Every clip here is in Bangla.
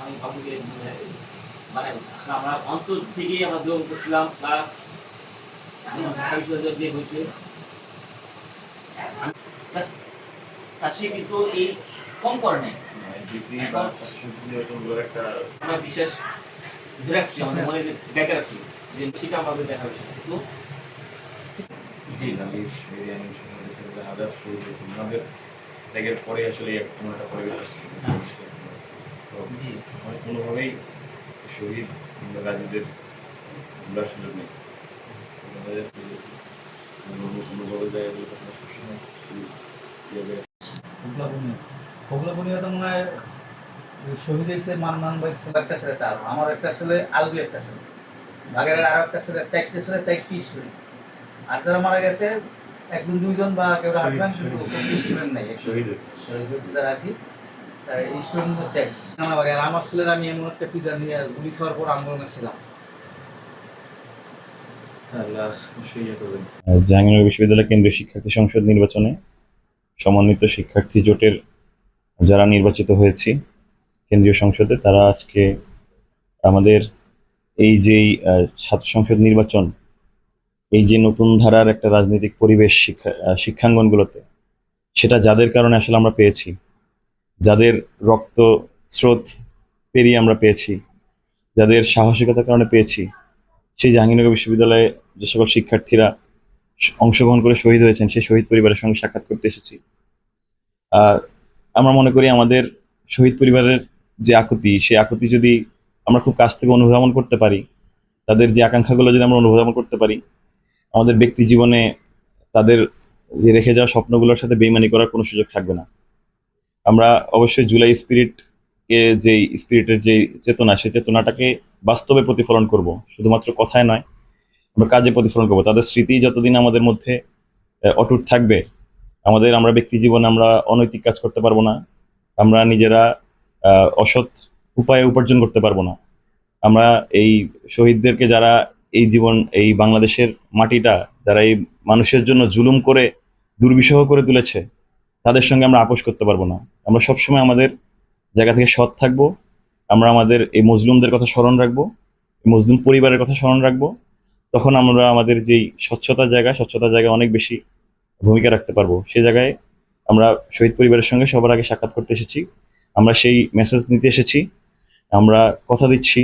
আমি বাবুকে মানে মানে আমরা অন্তর থেকেই আমরা দোয়া করছিলাম প্লাস যে হয়েছে। সে কিন্তু এই কম করে এরকমগুলোর একটা আমরা বিশেষ ধরে রাখছি আমাদের মনে ডেকে রাখছি যে সেটা আমাদের দেখা হয়েছে কিন্তু জি আমি হাজার শহীদ হয়েছে ওনাদের ত্যাগের পরে আসলে এমন একটা পরিবেশ তো আমি কোনোভাবেই শহীদ কিংবা গাজীদের ভুলার সুযোগ নেই। আমাদের অনুভবের জায়গাগুলো সবসময় তো মনে হয় শহীদ হয়েছে মান্নান ভাই ছিল। একটা ছেলে তার আমার একটা ছেলে আলবি একটা ছেলে। বাগের আরও একটা ছেলে চারটে ছেলে চারটি স্টুডেন্ট। আর যারা মারা গেছে একজন দুইজন বা কেউ কিন্তু স্টুডেন্ট নাই শহীদ হয়েছে। শহীদ তারা আর কি। স্টুডেন্ট হচ্ছে আর আমার ছেলেরা আমি এমন একটা পিতা নিয়ে গুলি খাওয়ার পর আন্দোলনে ছিলাম। জাহাঙ্গীরনগর বিশ্ববিদ্যালয় কেন্দ্রীয় শিক্ষার্থী সংসদ নির্বাচনে সমন্বিত শিক্ষার্থী জোটের যারা নির্বাচিত হয়েছি কেন্দ্রীয় সংসদে তারা আজকে আমাদের এই যেই আহ, ছাত্র সংসদ নির্বাচন এই যে নতুন ধারার একটা রাজনৈতিক পরিবেশ শিক্ষা শিক্ষাঙ্গনগুলোতে, সেটা যাদের কারণে আসলে আমরা পেয়েছি, যাদের রক্ত স্রোত পেরিয়ে আমরা পেয়েছি, যাদের সাহসিকতার কারণে পেয়েছি, সেই জাহাঙ্গীরনগর বিশ্ববিদ্যালয়ে যে সকল শিক্ষার্থীরা অংশগ্রহণ করে শহীদ হয়েছেন, সেই শহীদ পরিবারের সঙ্গে সাক্ষাৎ করতে এসেছি। আর আমরা মনে করি আমাদের শহীদ পরিবারের যে আকুতি, সেই আকুতি যদি আমরা খুব কাছ থেকে অনুধাবন করতে পারি, তাদের যে আকাঙ্ক্ষাগুলো যদি আমরা অনুধাবন করতে পারি আমাদের ব্যক্তি জীবনে তাদের রেখে যাওয়া স্বপ্নগুলোর সাথে বেইমানি করার কোনো সুযোগ থাকবে না। আমরা অবশ্যই জুলাই স্পিরিট কে যে স্পিরিটের যে চেতনা, সেই চেতনাটাকে বাস্তবে প্রতিফলন করব, শুধুমাত্র কথায় নয়, আমরা কাজে প্রতিফলন করব। তাদের স্মৃতি যতদিন আমাদের মধ্যে অটুট থাকবে, আমাদের, আমরা ব্যক্তি জীবনে আমরা অনৈতিক কাজ করতে পারব না, আমরা নিজেরা অসৎ উপায়ে উপার্জন করতে পারব না। আমরা এই শহীদদেরকে যারা এই জীবন, এই বাংলাদেশের মাটিটা যারা এই মানুষের জন্য জুলুম করে, দুর্বিষহ করে তুলেছে, তাদের সঙ্গে আমরা আপোষ করতে পারব না। আমরা সবসময় আমাদের জায়গা থেকে সৎ থাকব, আমরা আমাদের এই মজলুমদের কথা স্মরণ রাখব মজলুম পরিবারের কথা স্মরণ রাখব, তখন আমরা আমাদের যেই স্বচ্ছতার জায়গা, স্বচ্ছতার জায়গায় অনেক বেশি ভূমিকা রাখতে পারব। সেই জায়গায় আমরা শহীদ পরিবারের সঙ্গে সবার আগে সাক্ষাৎ করতে এসেছি, আমরা সেই মেসেজ নিতে এসেছি, আমরা কথা দিচ্ছি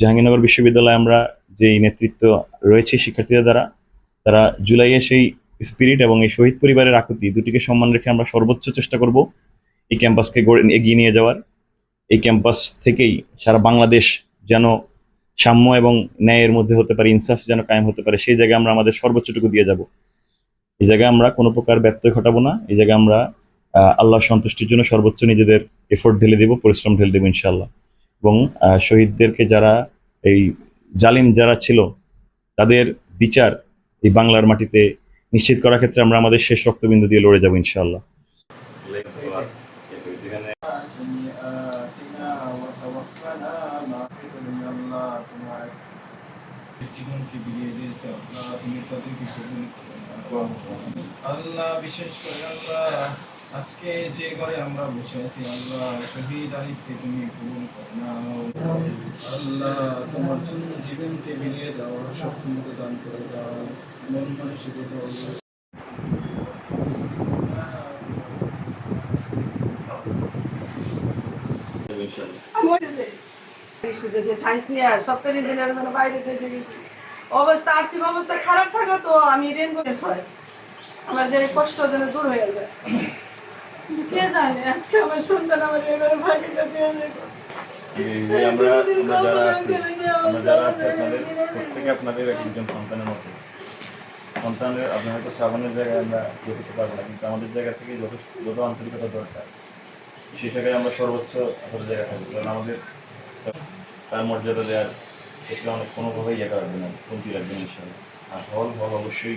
জাহাঙ্গীরনগর বিশ্ববিদ্যালয়ে আমরা যেই নেতৃত্ব রয়েছে শিক্ষার্থীদের দ্বারা, তারা জুলাইয়ে সেই স্পিরিট এবং এই শহীদ পরিবারের আকুতি দুটিকে সম্মান রেখে আমরা সর্বোচ্চ চেষ্টা করব এই ক্যাম্পাসকে গড়ে, এগিয়ে নিয়ে যাওয়ার। এই ক্যাম্পাস থেকেই সারা বাংলাদেশ যেন সাম্য এবং ন্যায়ের মধ্যে হতে পারে, ইনসাফ যেন কায়েম হতে পারে, সেই জায়গায় আমরা আমাদের সর্বোচ্চটুকু দিয়ে যাব। এই জায়গায় আমরা কোনো প্রকার ব্যত্যয় ঘটাবো না, এই জায়গায় আমরা আল্লাহর সন্তুষ্টির জন্য সর্বোচ্চ নিজেদের এফোর্ট ঢেলে দেব, পরিশ্রম ঢেলে দেবো ইনশাল্লাহ এবং শহীদদেরকে যারা এই জালিম যারা ছিল, তাদের বিচার এই বাংলার মাটিতে নিশ্চিত করার ক্ষেত্রে আমরা আমাদের শেষ রক্তবিন্দু দিয়ে লড়ে যাব ইনশাল্লাহ আল্লাহ, বিশেষ করে আল্লাহ। আজকে যে ঘরে আমরা বসে আছি, আল্লাহ শহীদ আরিফকে তুমি কবুল করো না আল্লাহ তোমার জন্য জীবনকে বিলিয়ে দাও সক্ষমতা দান করে দাও। মন মানসিকতা সায়েন্স নিয়ে সফটওয়্যার ইঞ্জিনিয়ারের জন্য বাইরে দেশে অবস্থা, আর্থিক অবস্থা খারাপ থাকা তো আমি রেনবো হয় আমার যে কষ্ট যেন দূর হয়ে যায়। কে জানে? আজকে আমার সন্তান আমার এবারে ভাগিতে পেয়েছে এই আমরা আমরা যারা আছি আমরা যারা আছি আপনাদের প্রত্যেকে আপনাদের একজন সন্তানের মতো। সন্তানের আপনার হয়তো শ্রাবণের জায়গায় আমরা করতে পারব না কিন্তু আমাদের জায়গা থেকে যত আন্তরিকতা দরকার। সেই জায়গায় আমরা সর্বোচ্চ আসলে জায়গা থাকব কারণ আমাদের তার মর্যাদা দেওয়ার ক্ষেত্রে অনেক কোনোভাবেই ইয়ে রাখবে না কমতি রাখবে না আর হল হল অবশ্যই